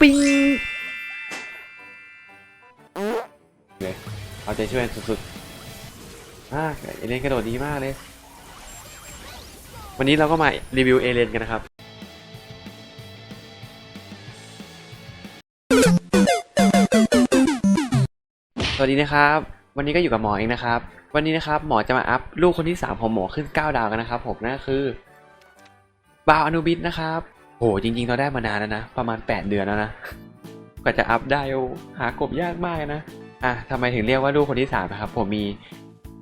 ปิงเลยเอาใจช่วยสุดๆอ่าเอเลนกระโดดดีมากเลย วันนี้เราก็มารีวิวเอเลนกันนะครับสวัสดีนะครับ วันนี้ก็อยู่กับหมอเองนะครับ วันนี้นะครับหมอจะมาอัพลูกคนที่3ของหมอขึ้น 9 ดาวกันนะครับผมนั่นคือ บาวอนุบิทนะครับ โหจริงๆเราได้มานานแล้วนะ ประมาณ 8 เดือนแล้วนะกว่าจะอัพได้หากบยากมากนะอะทำไมถึงเรียกว่าลูกคนที่3นะครับ ผมมี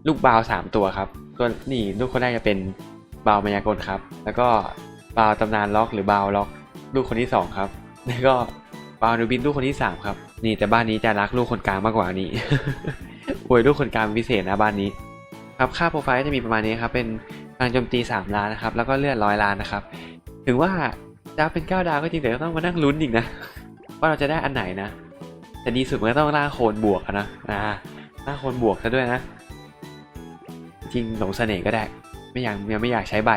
ลูกบาว3ตัวครับตัวนี่ลูกคนแรกจะเป็นบาวมายากลครับ แล้วก็บาวตำนานล็อกหรือบาวล็อกลูกคนที่2ครับแล้วก็บาวนุบิทลูกคนที่3ครับนี่แต่บ้านนี้จะรักลูกคนกลางมากกว่านี้อวยลูกคนกลางพิเศษนะบ้านนี้ ครับค่าโปรไฟล์จะมีประมาณนี้ครับเป็นพลังโจมตี 3 ล้านนะครับ แล้วก็เลือดร้อยล้านนะครับ ถึงว่า จะเป็น9ดาวก็จริงแต่ก็ต้องมานั่งลุ้นอีกนะ ว่าเราจะได้อันไหนนะ แต่ดีสุดมันก็ต้องล่าโคนบวกอะนะอ่าล่าโคนบวกซะด้วยนะ จริงหลงเสน่ห์ก็ได้ ไม่อยากยังไม่อยากใช้ใบ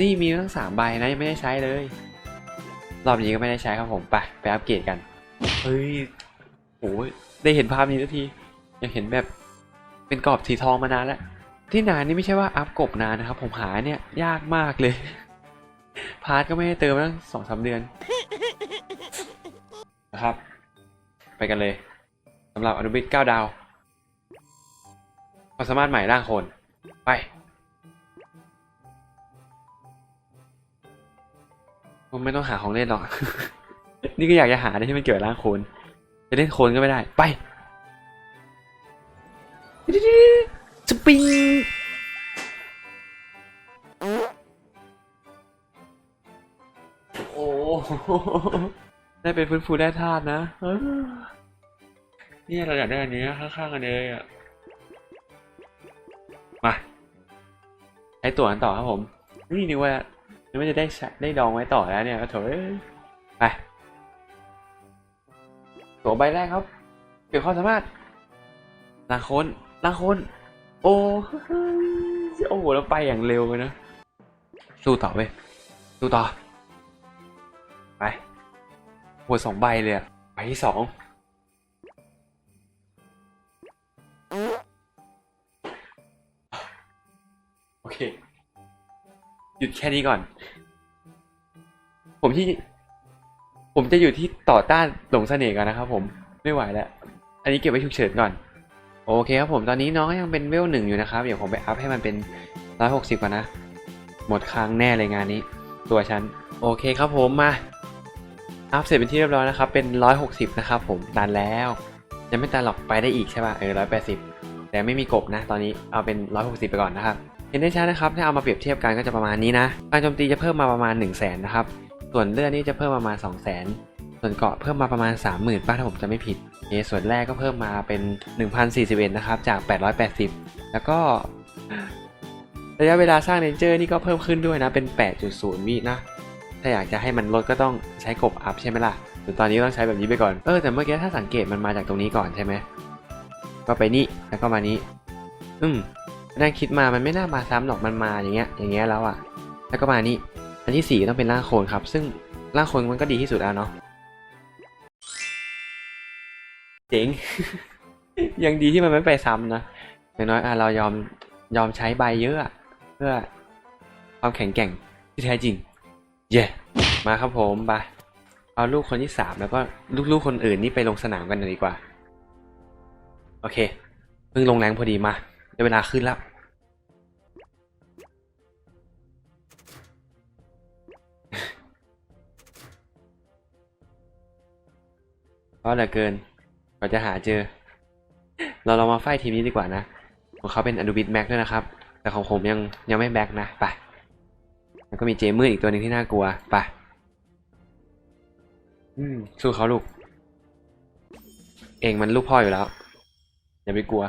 นี่มีตั้งสามใบนะยังไม่ได้ใช้เลย รอบนี้ก็ไม่ได้ใช้ครับผมไปไปอัปเกรดกันเฮ้ยโอ้ยได้เห็นภาพนี้สักทีอยากเห็นแบบเป็นกรอบสีทองมานานแล้วที่นานนี่ไม่ใช่ว่าอัพกบนานนะครับ ผมหาเนี่ยยากมากเลย พาร์ทก็ไม่ได้เติมตั้งสองสามเดือน นะครับ ไปกันเลยสำหรับอนุบิท9ดาวความสามารถใหม่ร่างคน ไปผมไม่ต้องหาของเล่นหรอก นี่ก็อยากจะหาได้ที่มันเกี่ยวกับร่างคน จะเล่นโคนก็ไม่ได้ ไปสปริง ได้เป็นฟื้นฟูได้ธาตุนะเออเนี่ยเราอยากได้อันนี้ข้างๆกันเลยอะ มาใช้ตั๋วกันต่อครับผม นี่นึกว่านึกว่าจะได้ใช้ได้ดองไว้ต่อแล้วเนี่ยก็โถเอ้ยไปตั๋วใบแรกครับเกี่ยวข้อสามารถลางคนลางคนโอ้โอ้โหแล้วไปอย่างเร็วเลยนะสู้ต่อเว้ยสู้ต่อ ไปหัวสองใบเลยอะใบที่สองโอเค หยุดแค่นี้ก่อน ผมที่ ผมจะอยู่ที่ต่อต้านหลงเสน่ห์กันนะครับผมไม่ไหวแล้ว อันนี้เก็บไว้ฉุกเฉินก่อน โอเคครับผมตอนนี้น้องยังเป็นเวลหนึ่งอยู่นะครับ เดี๋ยวผมไปอัพให้มันเป็นร้อยหกสิบก่อนนะ หมดค้างแน่เลยงานนี้ ตัวฉัน โอเคครับผมมา อัพเสร็จเป็นที่เรียบร้อยนะครับ เป็นร้อยหกสิบนะครับผมตันแล้ว ยังไม่ตันหรอกไปได้อีกใช่ป่ะ เออร้อยแต่ไม่มีกบนะ ตอนนี้เอาเป็นร้อยหกสิบไปก่อนนะครับ เห็นได้ชัดนะครับ ถ้าเอามาเปรียบเทียบกันก็จะประมาณนี้นะ การโจมตีจะเพิ่มมาประมาณ1นึ่งแสนนะครับ ส่วนเลือดนี่จะเพิ่มประมาณ 2 0 0 0 0 0ส่วนเกาะเพิ่มมาประมาณ 30,000ป้าถ้าผมจะไม่ผิดโอส่วนแรกก็เพิ่มมาเป็น 1,041นะครับ จาก 880 แล้วก็ระยะเวลาสร้างเรนเจอร์นี่ก็เพิ่มขึ้นด้วยนะ เป็น 8.0 วินะ ถ้าอยากจะให้มันลดก็ต้องใช้กบอัพใช่ไหมล่ะหรือตอนนี้ต้องใช้แบบนี้ไปก่อน เออแต่เมื่อกี้ถ้าสังเกตมันมาจากตรงนี้ก่อนใช่ไหมก็ไปนี่แล้วก็มานี้ อืมนั่งคิดมามันไม่น่ามาซ้ำหรอกมันมาอย่างเงี้ย อย่างเงี้ยแล้วอะแล้วก็มานี่อันที่สี่ต้องเป็นร่างโคนครับ ซึ่งร่างโคนมันก็ดีที่สุดแล้วเนาะเจ๋งยังดีที่มันไม่ไปซ้ำนะอย่างน้อยอะเรายอมยอมใช้ใบเยอะอะเพื่อความแข็งแกร่งที่แท้จริง เย่มาครับผมไปเอาลูกคนที่สามแล้วก็ลูกๆคนอื่นนี่ไปลงสนามกันดีกว่า โอเค เพิ่งลงแรงพอดีมาได้เวลาขึ้นแล้วเพราะเหลือเกินกว่าจะหาเจอ เราเรามาไฟทีมนี้ดีกว่านะ ของเขาเป็นอ n ูบิ t แม็กด้วยนะครับ แต่ของผมยังยังไม่แบ็กนะ ไป แล้วก็มีเจมืดอีกตัวหนึ่งที่น่ากลัวไปอืมสู้เขาลูก เองมันลูกพ่ออยู่แล้ว อย่าไปกลัว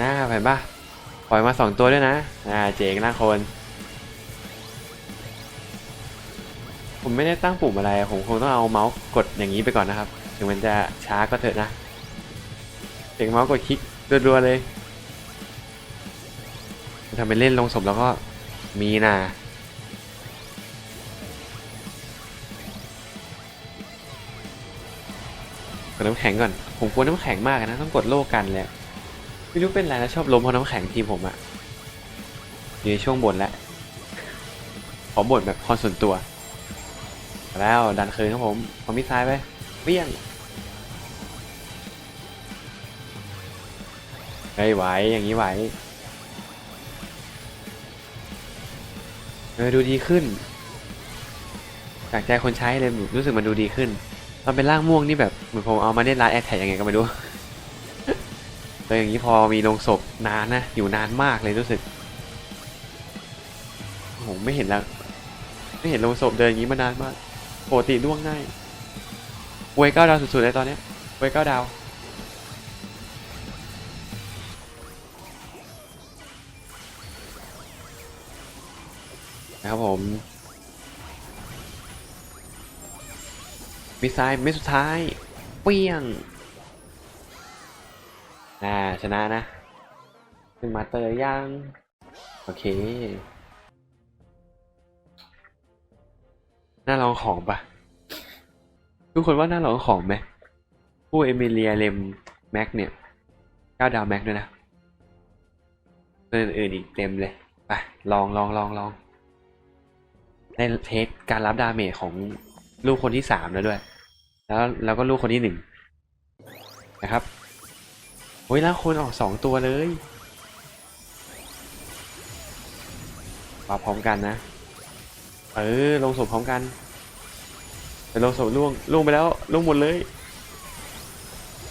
นะเห็นปะปล่อยมาสองตัวด้วยนะอ่าเจ๋งนะคน ผมไม่ได้ตั้งปุ่มอะไร ผมคงต้องเอาเมาส์กดอย่างนี้ไปก่อนนะครับ ถึงมันจะช้าก็เถอะนะเสียงเมาส์กดคลิกรัวๆเลย ทำเป็นเล่นลงศพแล้วก็มีนะกดน้ำแข็งก่อน ผมกลัวน้ำแข็งมากนะ ต้องกดโล่กันเลยไม่รู้เป็นไรนะชอบล้มเพราะน้ำแข็งทีผมอะอยู่ในช่วงบ่นแหละขอบ่นแบบคอนส่วนตัว แล้วดันคืนครับผมผมมิดซ้ายไปเบี้ยงไอ้ไหวอย่างนี้ไหว อดูดีขึ้นจากใจคนใช้เลยรู้สึกมันดูดีขึ้น ตอนเป็นร่างม่วงนี่แบบเหมือนผมเอามาเล่นร้านแอดแท็กยังไงก็ไม่รู้แต่อย่างนี้พอมีลงศพนานนะ อยู่นานมากเลยรู้สึกผมไม่เห็นแล้วไม่เห็นลงศพเดินอย่างนี้มานานมากปกติล่วงง่ายเวยเก้าดาวสุดๆเลยตอนนี้เวยเก้าดาว นะครับผมมิสไซล์เม็ดสุดท้าย เปี้ยงอ่าชนะนะขึ้นมาเตยยัง โอเค น่าลองของปะทุกคนว่าน่าลองของไหมผู้เอมิเลียเลมแม็กเนี่ยก้าดาวแม็กด้วยนะตัวอื่นอีกเต็มเลย ไป ลองลองลองลอง ได้เทสการรับดาเมจของลูกคนที่สามแล้วด้วย แล้วแล้วก็ลูกคนที่หนึ่งนะครับโอ้ยแล้วคนออกสองตัวเลยมาพร้อมกันนะ เออ ลงศพพร้อมกันไปลงศพล่วงล่วงไปแล้วล่วงหมดเลย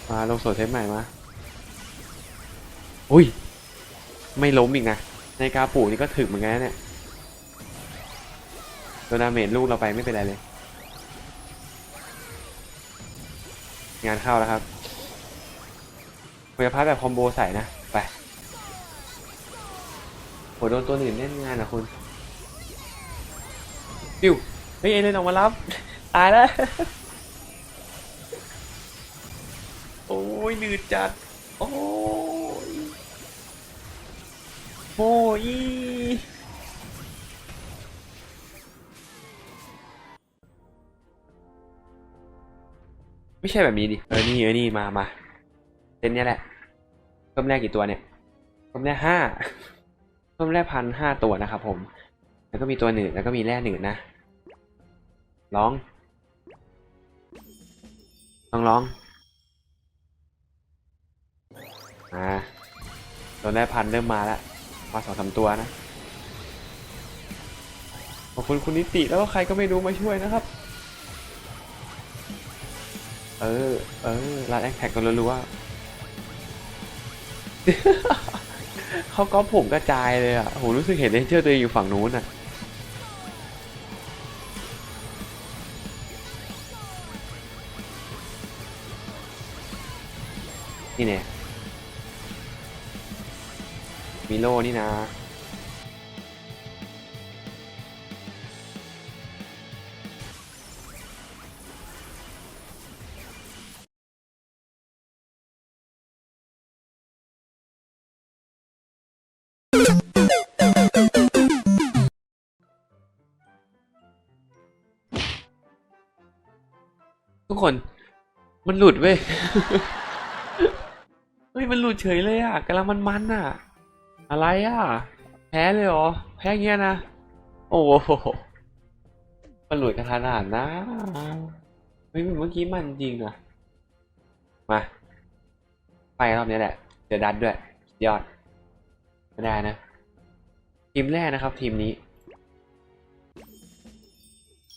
มาลงศพเทปใหม่มาอุ้ย ไม่ล้มอีกนะ ในกาปูนี่ก็ถึกเหมือนกันเนี่ย ดนดาเมจลูกเราไปไม่เป็นไรเลย งานเข้าแล้วครับคุณภาพแบบคอมโบใส่นะ ไปโหโดนตัวอื่นเล่นงานนะคุณปิวเฮ้ยเอเลนออกมารับ ตายแล้ว โอ้ยหนืดจัด โอ้ยโอ้ย ไม่ใช่แบบนี้ดิ เออ นี่ เออ นี่ มามาเซนเนี้ยแหละ เพิ่มแรกกี่ตัวเนี่ย เพิ่มแรกห้า เพิ่มแรกพันห้าตัวนะครับผม แล้วก็มีตัวหนึ่งแล้วก็มีแร่หนึ่งนะลอง ลองลอง อ่า ตัวแรกพันเริ่มมาแล้ว มาสองสามตัวนะ ขอบคุณคุณนิติแล้วก็ใครก็ไม่รู้มาช่วยนะครับ เออ เออร้านแอคแท็กกันรัวๆเขาก็ผมกระจายเลยอะผมรู้สึกเห็นเลนเจอร์ตัวเองอยู่ฝั่งนู้นอะนี่เนี่ยมิโลนี่นะ ทุกคน มันหลุดเว้ย เฮ้ย มันหลุดเฉยเลยอะกำลังมันๆอะ อะไรอะ แพ้เลยเหรอ แพ้เงี้ยนะ โอ้โห มันหลุดกันขนาดนะเฮ้ยเมื่อกี้มันจริงอะ มา ไปรอบนี้แหละ เดี๋ยวดันด้วย ยอด ไม่ได้นะ ทีมแรกนะครับ ทีมนี้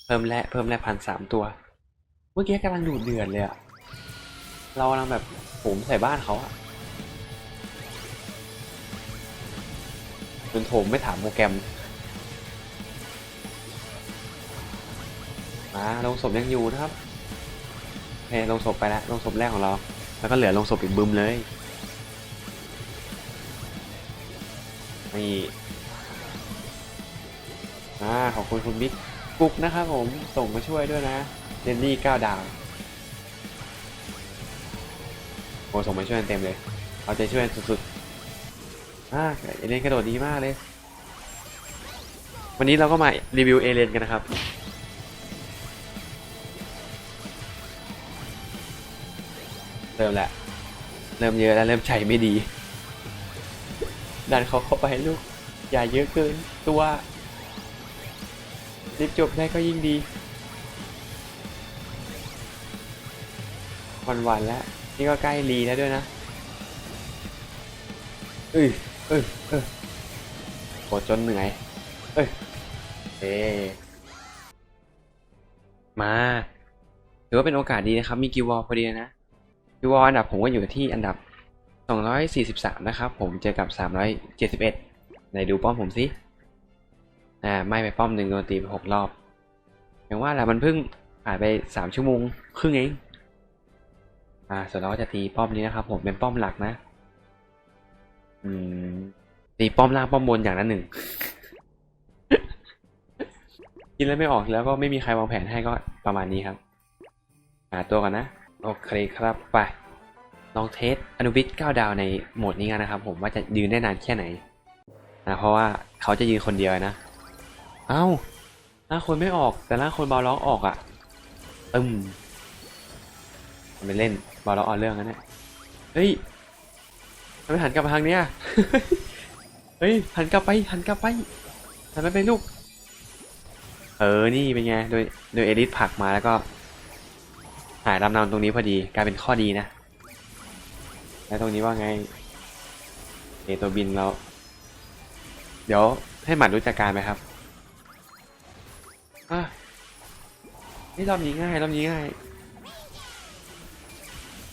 เพิ่มแร่เพิ่มแร่พันสามตัว เมื่อกี้กำลังดูดเดือดเลยอะเรากำลังแบบโผมใส่บ้านเขาอะจนโถมไม่ถามโปรแกรมมาลงศพยังอยู่นะครับโอเคลงศพไปแล้วลงศพแรกของเรา แล้วก็เหลือลงศพอีกบึมเลย นี่อ่าขอบคุณคุณบิ๊กกุ๊กนะครับผม ส่งมาช่วยด้วยนะเดนลี่เก้าดาวโอ้ส่งมาช่วยกันเต็มเลย เอาใจช่วยกันสุดๆอ่าเอเลนกระโดดดีมากเลย วันนี้เราก็มารีวิวเอเลนกันนะครับเริ่มแหละ เริ่มเยอะแล้วเริ่มใจไม่ดี ดันเขาเข้าไปลูก อย่าเยอะเกินตัวรีบจบได้ก็ยิ่งดีวันวันๆแล้ว นี่ก็ใกล้รีแล้วด้วยนะเอ้ยเอ้ยเอ้ยโหจนเหนื่อย เอ้ยเอมา ถือว่าเป็นโอกาสดีนะครับ มีกิววอลพอดีนะกิววอลอันดับผมก็อยู่ที่อันดับ 243 นะครับ ผมเจอกับ 371ไหนดูป้อมผมสิอ่าไม่ไปป้อมหนึ่งโดนตีไปหกรอบอย่างว่าแหละมันเพิ่งผ่านไปสามชั่วโมงครึ่งเองอ่าส่วนเราก็จะตีป้อมนี้นะครับ ผมเป็นป้อมหลักนะ อืมตีป้อมล่างป้อมบนอย่างละหนึ่งกินแล้วไม่ออกแล้วก็ไม่มีใครวางแผนให้ก็ประมาณนี้ครับ หาตัวกันนะ โอเคครับไป ลองเทสอนุบิส9ดาวในโหมดนี้กันนะครับ ผมว่าจะยืนได้นานแค่ไหนนะเพราะว่าเขาจะยืนคนเดียวนะ เอ้าล่าคนไม่ออกแต่ล่าคนบอลล็อกออกอะ่ะตึมไปเล่นบอลล็อกเอาเรื่องนั้นเนี่เฮ้ยทำไมหันกลับมาทางเนี้ยเฮ้ยหันกลับไปหันกลับไปหันไปไปลูก เออนี่เป็นไงโดยโดยเอลิสผักมาแล้วก็หายลำนำตรงนี้พอดีกลายเป็นข้อดีนะ แล้วตรงนี้ว่าไงเอตัวบินเรา เดี๋ยวให้หมัดรู้จักการไหมครับอะนี่รอบนี้ง่ายรอบนี้ง่าย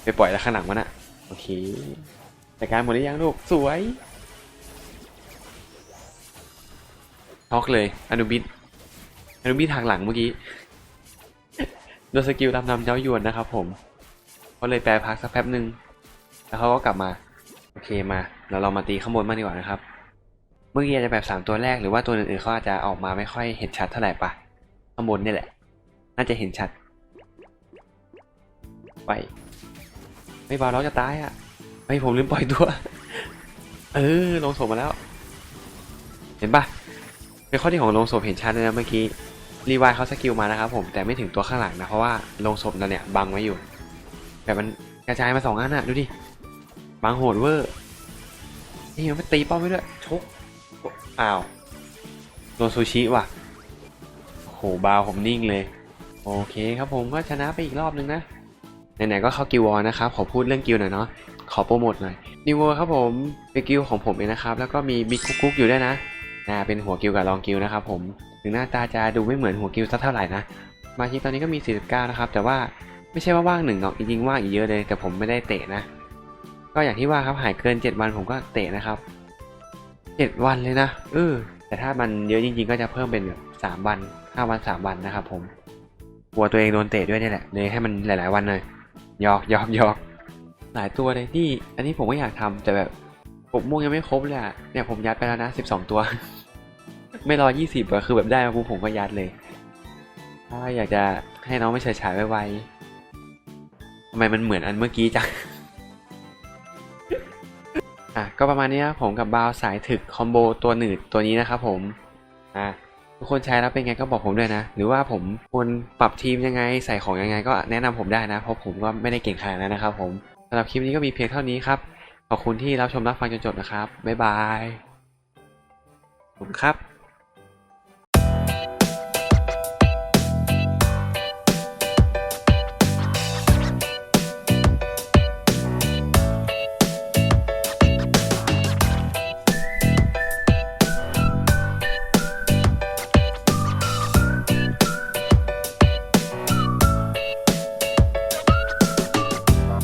ไปปล่อยแล้วข้างหลังมันอะโอเคจัดการหมดหรือยังลูก สวยท็อกเลยอนุบิดอนุบิดทางหลังเมื่อกี้โดนสกิลดำนำเย้ายวนนะครับผมเขาเลยแปลพักสักแป๊บหนึ่ง แล้วเขาก็กลับมา โอเคมาเราเรามาตีข้างบนมากดีกว่านะครับ เมื่อกี้อาจจะแบบสามตัวแรกหรือว่าตัวอื่นๆเขาอาจจะออกมาไม่ค่อยเห็นชัดเท่าไหร่ปะข้างบนนี่แหละ น่าจะเห็นชัด ไปไม่บอลเราจะตายอะไม่ผมลืมปล่อยตัว เออลงศพมาแล้ว เห็นปะเป็นข้อที่ของลงศพเห็นชัดเลยนะเมื่อกี้รีวายเขาสกิลมานะครับผมแต่ไม่ถึงตัวข้างหลังนะเพราะว่าลงศพนั่นเนี่ยบังไว้อยู่แบบมันกระจายมาสองอันอะดูดิ บางโหดเวอร์นี่มันไปตีป้อมไม่ด้วยชกอ้าวโดนซูชิว่ะโหบาวผมนิ่งเลย โอเคครับผมก็ชนะไปอีกรอบนึงนะไหนๆก็เข้ากิววอนะครับขอพูดเรื่องกิวหน่อยเนาะขอโปรโมทหน่อยนิวเวอร์ครับผมเป็นกิวของผมเองนะครับ แล้วก็มีบิ๊กกุ๊กอยู่ด้วยนะนะเป็นหัวกิวกับรองกิวนะครับผมถึงหน้าตาจะดูไม่เหมือนหัวกิวสักเท่าไหร่นะมาชิตอนนี้ก็มี 49 นะครับ แต่ว่าไม่ใช่ว่าว่างหนึ่งหรอกจริงๆว่างอีกเยอะเลย แต่ผมไม่ได้เตะนะ ก็อย่างที่ว่าครับหายเกิน 7 วันผมก็เตะนะครับ 7 วันเลยนะเออแต่ถ้ามันเยอะจริงๆ ก็จะเพิ่มเป็นแบบ3วัน5วัน3วันนะครับผมกลัวตัวเองโดนเตะด้วยนี่แหละเลยให้มันหลาย ๆ วันหน่อยยอกยอกยอกหลายตัวเลยที่ อันนี้ผมก็อยากทำแต่แบบปกม่วงยังไม่ครบเลยอะเนี่ยผมยัดไปแล้วนะ12ตัว ไม่รอ20อะคือแบบได้มาปุ๊บผมก็ยัดเลยถ้าอยากจะให้น้องไม่เฉยฉายไวๆทำไมมันเหมือนอันเมื่อกี้จัง อะก็ประมาณนี้นะผมกับบาวสายถึกคอมโบตัวหนืดตัวนี้นะครับผมอะทุกคนใช้แล้วเป็นไงก็บอกผมด้วยนะ หรือว่าผมควรปรับทีมยังไงใส่ของยังไงก็แนะนำผมได้นะ เพราะผมก็ไม่ได้เก่งขนาดนั้นนะครับผมสำหรับคลิปนี้ก็มีเพียงเท่านี้ครับ ขอบคุณที่รับชมรับฟังจนจบนะครับบ๊ายบายขอบคุณครับ